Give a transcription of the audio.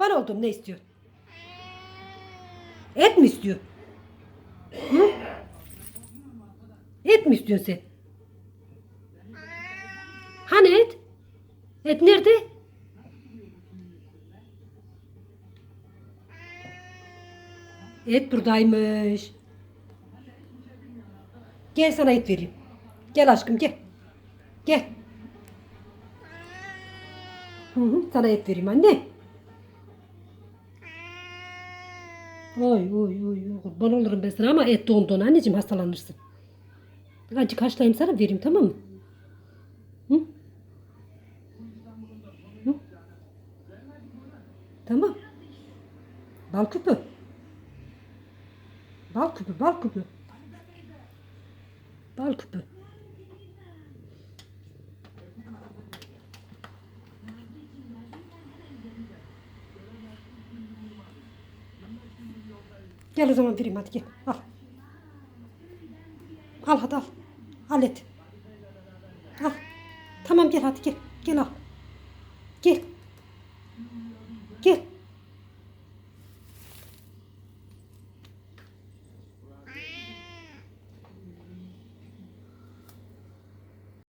Kurban oldum ne istiyor? Et mi istiyor? Hı? Et mi istiyorsun sen? Hani et? Et nerede? Et buradaymış. Gel sana et vereyim. Gel aşkım gel. Gel. Hı hı, sana et vereyim anne. Oy oy oy oy, kurban olurum ben sana ama et dondun anneciğim hastalanırsın. Azıcık haşlayayım sana vereyim tamam mı? Hı? Hı? Tamam. Bal küpü. Bal küpü, bal küpü. Bal küpü. Gel o zaman vereyim hadi gel. Al. Al hadi al. Al et. Al. Tamam gel hadi gel. Gel al. Gel.